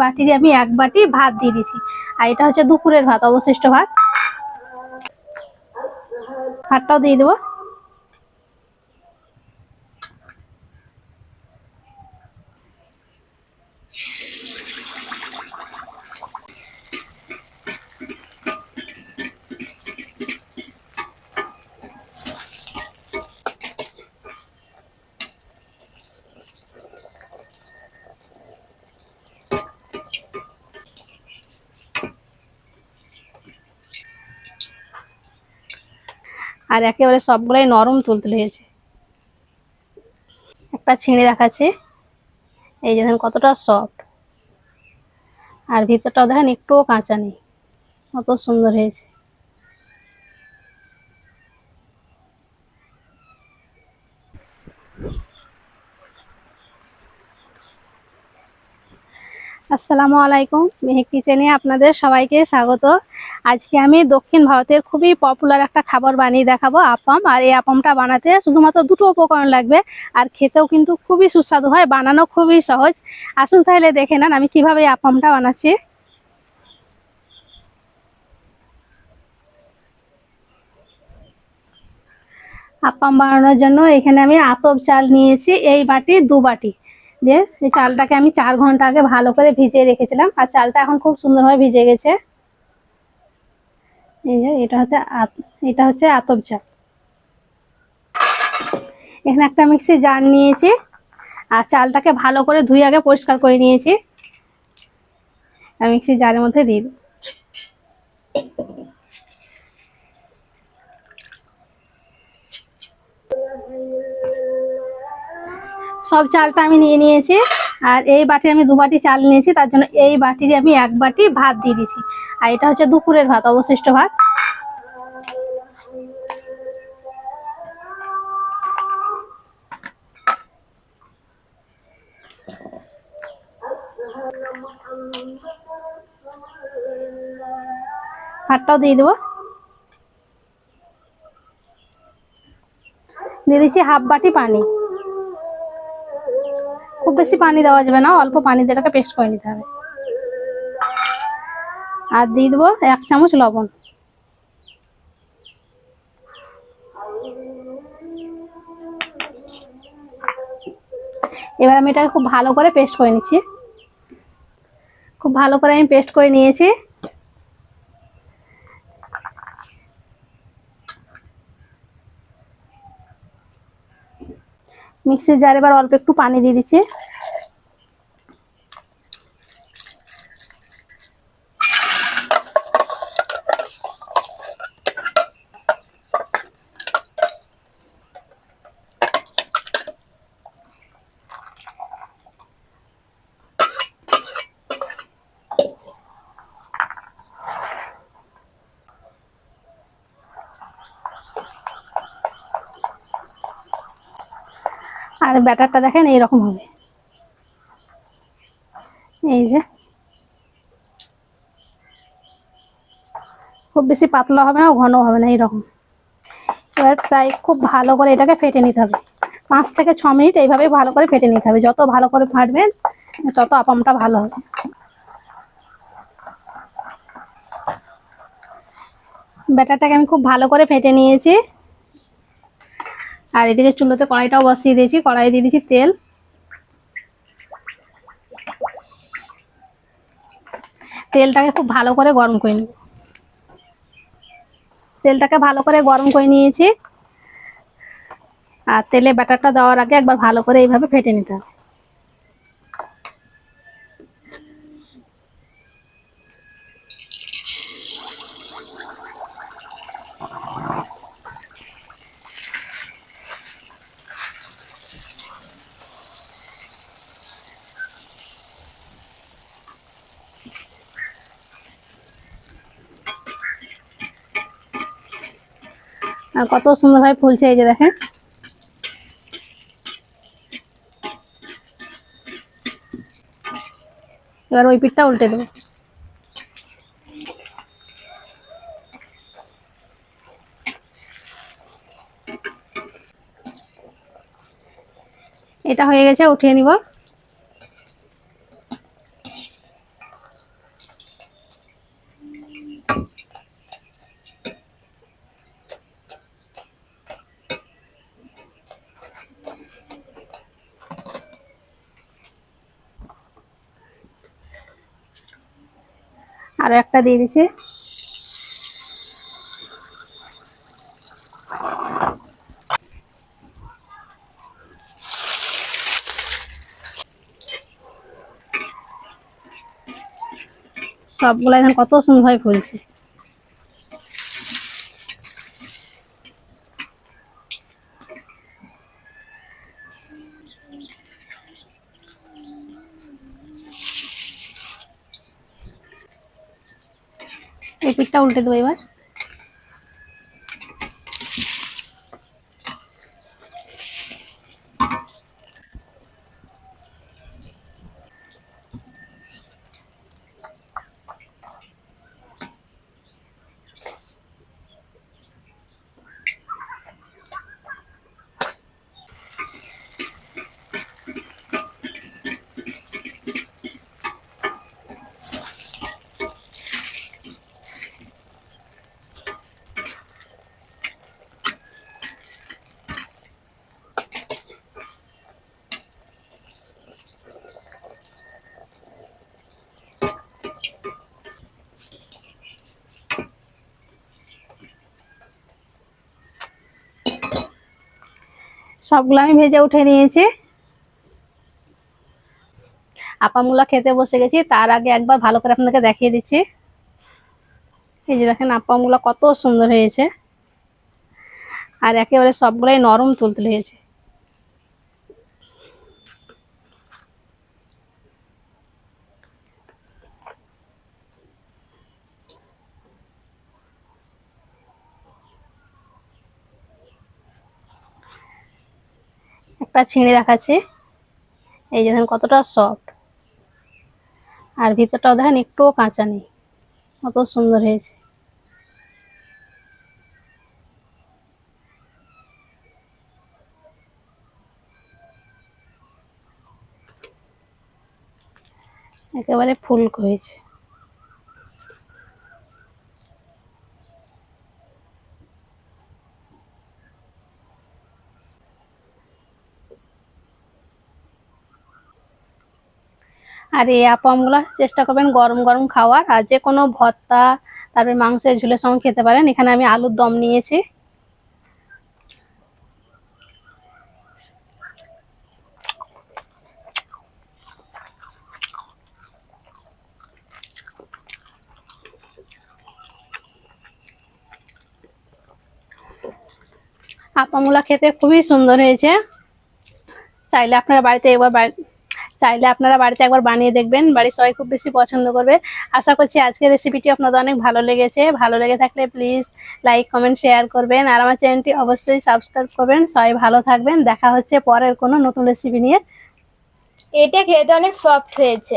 বাটিতে আমি এক বাটি ভাত দিয়ে দিয়েছি। আর এটা হচ্ছে দুপুরের ভাত, অবশিষ্ট ভাত। ভাতটাও দিয়ে দেবো। আর একেবারে সবগুলোই নরম তুলতে লেগেছে। একটা ছিঁড়ে দেখাচ্ছে। এই যে দেখেন কতটা সফট আর ভিতরটাও দেখেন একটুও কাঁচা নেই। কত সুন্দর হয়েছে। আসসালামু আলাইকুম। মেহেক কিচেনে আপনাদের সবাইকে স্বাগত। আজকে আমি দক্ষিণ ভারতের খুবই পপুলার একটা খাবার বানিয়ে দেখাবো আপাম। আর এই আপামটা বানাতে শুধুমাত্র দুটো উপকরণ লাগবে। আর খেতেও কিন্তু খুবই সুস্বাদু হয়, বানানো খুবই সহজ। আসুন তাহলে দেখে নেন আমি কীভাবে এই আপামটা বানাচ্ছি। আপাম বানানোর জন্য এখানে আমি আতপ চাল নিয়েছি, এই বাটি, দু বাটি। দিয়ে এই চালটাকে আমি চার ঘণ্টা আগে ভালো করে ভিজিয়ে রেখেছিলাম। আর চালটা এখন খুব সুন্দরভাবে ভিজে গেছে। এই যে, এটা হচ্ছে এটা হচ্ছে আতপ চাল। এখানে একটা মিক্সি জার নিয়েছি আর চালটাকে ভালো করে ধুয়ে আগে পরিষ্কার করে নিয়েছি। মিক্সি জারের মধ্যে দিই। সব চালটা আমি নিয়ে নিয়েছি। আর এই বাটি আমি দু বাটি চাল নিয়েছি, তার জন্য এই বাটিতে আমি এক বাটি ভাত দিয়ে দিয়েছি। আর এটা হচ্ছে দুপুরের ভাত, অবশিষ্ট ভাত। ভাতটাও দিয়ে দেবো। দিয়ে দিচ্ছি হাফ বাটি পানি। খুব বেশি পানি দেওয়া যাবে না, অল্প পানি দিয়ে এটাকে পেস্ট করে নিতে হবে। আর দিয়ে দেবো এক চামচ লবণ। এবার আমি এটাকে খুব ভালো করে পেস্ট করে নিচ্ছি। খুব ভালো করে আমি পেস্ট করে নিয়েছি। মিক্সির যার এবার অল্প একটু পানি দিয়ে দিচ্ছি আর ব্যাটারটা দেখেন এইরকম হবে। এই যে। খুব বেশি পাতলা হবে না ঘন হবে না, এইরকম। এবার প্রায় খুব ভালো করে এটাকে ফেটে নিতে হবে। পাঁচ থেকে ছ মিনিট এইভাবে ভালো করে ফেটে নিতে হবে। যত ভালো করে ফাটবেন, তত আপামটা ভালো হবে। ব্যাটারটাকে আমি খুব ভালো করে ফেটে নিয়েছি। আর এদিকে চুলোতে কড়াইটাও বসিয়ে দিয়েছি, কড়াই দিয়ে দিয়েছি তেল। তেলটাকে খুব ভালো করে গরম করে নিব। তেলটাকে ভালো করে গরম করে নিয়েছি। আর তেলে ব্যাটারটা দেওয়ার আগে একবার ভালো করে এইভাবে ফেটে নিতে হবে। আর কত সুন্দরভাবে ফুলছে এই যে দেখেন। এবার ওই পিঠটা উল্টে দেবো। এটা হয়ে গেছে, উঠিয়ে নিব। আরও একটা দিয়ে দিচ্ছি সবগুলো এখন কত সুন্দরভাবে ফুলছে। এই পিঠটা উল্টে দেবো এবার। সবগুলো আমি ভেজে উঠে নিয়েছি। আপামুলা খেতে বসে গেছি, তার আগে একবার ভালো করে আপনাদেরকে দেখিয়ে দিচ্ছি। এই যে দেখেন আপামুলা কত সুন্দর হয়েছে। আর একেবারে সবগুলাই নরম তুলতে হয়েছে। একটা ছিঁড়ে দেখাচ্ছি। এই যে কতটা সফট আর ভিতরটাও দেখেন একটুও কাঁচা নেই। কত সুন্দর হয়েছে। একেবারে ফুলকো হয়েছে। আর এই আপামগুলো চেষ্টা করবেন গরম গরম খাওয়ার। আর যে কোনো ভর্তা, তারপরে মাংসের ঝোলের সঙ্গে খেতে পারেন। এখানে আমি আলুর দম নিয়েছি। আপামুলা খেতে খুবই সুন্দর হয়েছে। চাইলে আপনারা বাড়িতে একবার বাড়ি- চাইলে আপনারা বাড়িতে একবার বানিয়ে দেখবেন। বাড়ির সবাই খুব বেশি পছন্দ করবে। আশা করছি আজকের রেসিপিটি আপনাদের অনেক ভালো লেগেছে। ভালো লেগে থাকলে প্লিজ লাইক কমেন্ট শেয়ার করবেন। আর আমার চ্যানেলটি অবশ্যই সাবস্ক্রাইব করবেন। সবাই ভালো থাকবেন। দেখা হচ্ছে পরের কোনো নতুন রেসিপি নিয়ে। এটা খেতে অনেক সফট হয়েছে।